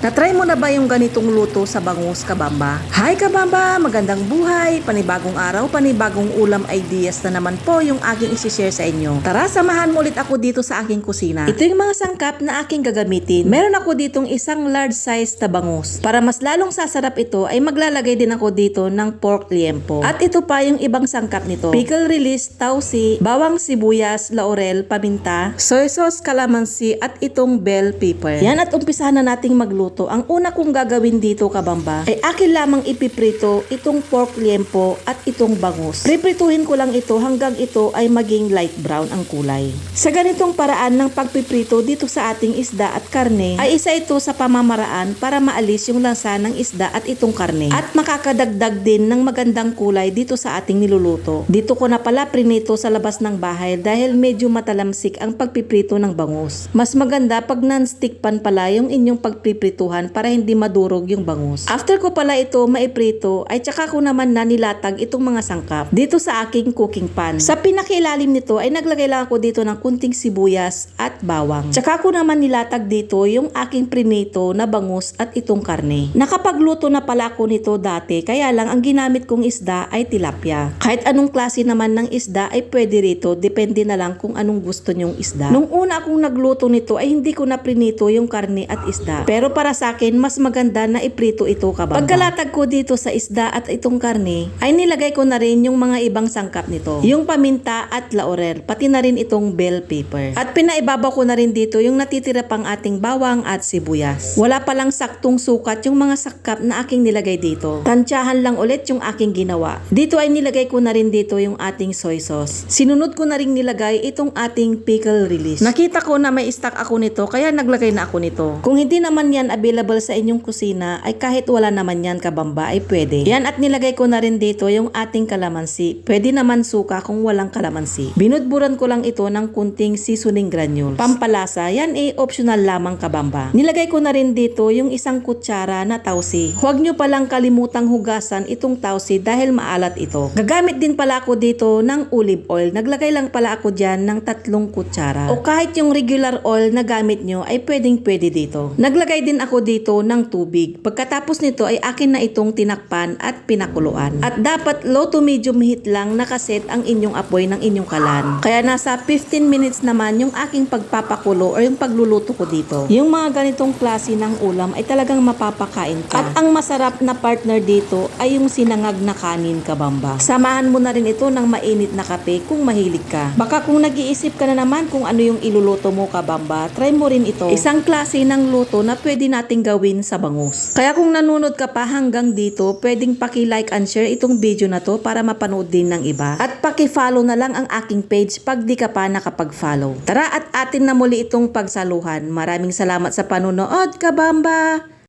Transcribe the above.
Natry mo na ba yung ganitong luto sa bangus kabamba? Hi kabamba! Magandang buhay! Panibagong araw, panibagong ulam ideas na naman po yung aking isishare sa inyo. Tara, samahan mo ulit ako dito sa aking kusina. Ito yung mga sangkap na aking gagamitin. Meron ako ditong isang large size na bangus. Para mas lalong sasarap ito ay maglalagay din ako dito ng pork liempo. At ito pa yung ibang sangkap nito. Pickle release, tausi, bawang sibuyas, laurel, paminta, soy sauce, calamansi at itong bell pepper. Yan at umpisahan na nating magluto. Ang una kong gagawin dito kabamba ay akin lamang ipiprito itong pork liempo at itong bangus. Priprituhin ko lang ito hanggang ito ay maging light brown ang kulay. Sa ganitong paraan ng pagpiprito dito sa ating isda at karne ay isa ito sa pamamaraan para maalis yung lansa ng isda at itong karne at makakadagdag din ng magandang kulay dito sa ating niluluto. Dito ko na pala prinito sa labas ng bahay dahil medyo matalamsik ang pagpiprito ng bangus. Mas maganda pag non-stick pan pala yung inyong pagpiprituhan para hindi madurog yung bangus. After ko pala ito maiprito ay tsaka ko naman na nilatag itong mga sangkap dito sa aking cooking pan. Sa pinakailalim nito ay naglagay lang ako dito ng kunting sibuyas at bawang. Tsaka ko naman nilatag dito yung aking prinito na bangus at itong karne. Nakapagluto na pala ako nito dati kaya lang ang ginamit kong isda ay tilapia. Kahit anong klase naman ng isda ay pwede rito depende na lang kung anong gusto nyong isda. Nung una akong nagluto nito ay hindi ko na prinito yung karne at isda. Pero para sa akin mas maganda na iprito ito kababa. Pagkalatag ko dito sa isda at itong karne ay nilagay ko na rin yung mga ibang sangkap nito. Yung paminta at laurel pati na rin itong bell pepper. At pinaibabaw ko na rin dito yung natitira pang ating bawang at sibuyas. Wala palang saktong sukat yung mga sakap na aking nilagay dito. Tansyahan lang ulit yung aking ginawa. Dito ay nilagay ko na rin dito yung ating soy sauce. Sinunod ko na rin nilagay itong ating pickle release. Nakita ko na may stock ako nito kaya naglagay na ako nito. Kung hindi naman yan available sa inyong kusina ay kahit wala naman yan kabamba ay pwede. Yan at nilagay ko na rin dito yung ating kalamansi. Pwede naman suka kung walang kalamansi. Binudburan ko lang ito ng kunting seasoning granules. Pampalasa, yan ay optional lamang kabamba. Nilagay ko na rin dito yung isang kutsara na tausi. Huwag nyo palang kalimutang hugasan itong tausi dahil maalat ito. Gagamit din pala ako dito ng olive oil. Naglagay lang pala ako dyan ng tatlong kutsara. O kahit yung regular oil na gamit nyo ay pwedeng pwede dito. Naglagay din ako dito ng tubig. Pagkatapos nito ay akin na itong tinakpan at pinakuluan. At dapat low to medium heat lang nakaset ang inyong apoy ng inyong kalan. Kaya nasa 15 minutes naman yung aking pagpapakulo or yung pagluluto ko dito. Yung mga ganitong klase ng ulam ay talagang mapapakain ka. At ang masarap na partner dito ay yung sinangag na kanin kabamba. Samahan mo na rin ito ng mainit na kape kung mahilig ka. Baka kung nag-iisip ka na naman kung ano yung iluluto mo kabamba, try mo rin ito. Isang klase ng luto na pwede nating gawin sa bangus. Kaya kung nanonood ka pa hanggang dito, pwedeng paki-like and share itong video na to para mapanood din ng iba. At paki-follow na lang ang aking page pag di ka pa nakapag-follow. Tara at atin na muli itong pagsaluhan. Maraming salamat sa panonood, kabamba!